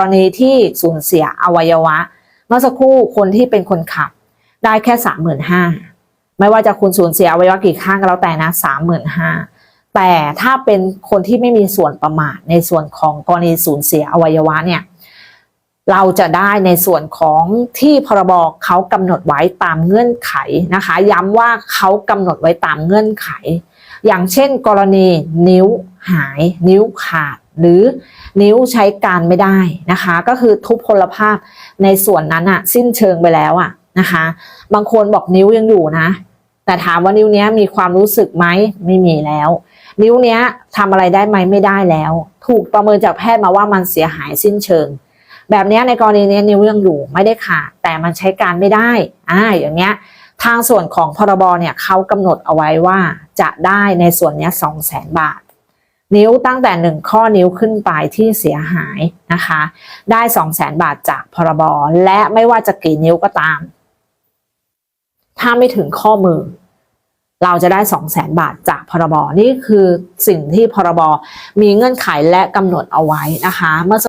รณีที่สูญเสียอวัยวะ เมื่อสักครู่คนที่เป็นคนขับ ได้แค่สามหมื่นห้าไม่ว่าจะคุณสูญเสียอวัยวะกี่ข้างก็แล้วแต่นะสามหมื่นห้าแต่ถ้าเป็นคนที่ไม่มีส่วนประมาทในส่วนของกรณีสูญเสียอวัยวะเนี่ยเราจะได้ในส่วนของที่พรบเขากำหนดไว้ตามเงื่อนไขนะคะ ย้ำว่าเขากำหนดไว้ตามเงื่อนไข อย่างเช่น กรณีนิ้วหาย นิ้วขาดหรือนิ้วใช้การไม่ได้นะคะ ก็คือทุพพลภาพในส่วนนั้นอะสิ้นเชิงไปแล้วอะนะคะ บางคนบอกนิ้วยังอยู่นะ แต่ถามว่านิ้วเนี้ยมีความรู้สึกไหมไม่มีแล้ว นิ้วเนี้ยทำอะไรได้ไหมไม่ได้แล้ว ถูกประเมินจากแพทย์มาว่ามันเสียหายสิ้นเชิง แบบนี้ในกรณีนี้นิ้วยังอยู่ไม่ได้ขาดแต่มันใช้การไม่ได้อ่าอย่างเงี้ยทางส่วนของพรบเนี่ยเขากำหนดเอาไว้ว่าจะได้ในส่วนนี้สองแสนบาท นิ้วตั้งแต่หนึ่งข้อนิ้วขึ้นไปที่เสียหายนะคะ ได้สองแสนบาทจากพรบและไม่ว่าจะกี่นิ้วก็ตาม ถ้าไม่ถึงข้อมือ เราจะได้สองแสนบาทจากพรบนี่คือสิ่งที่พรบมีเงื่อนไขและกำหนดเอาไว้นะคะเมื่อ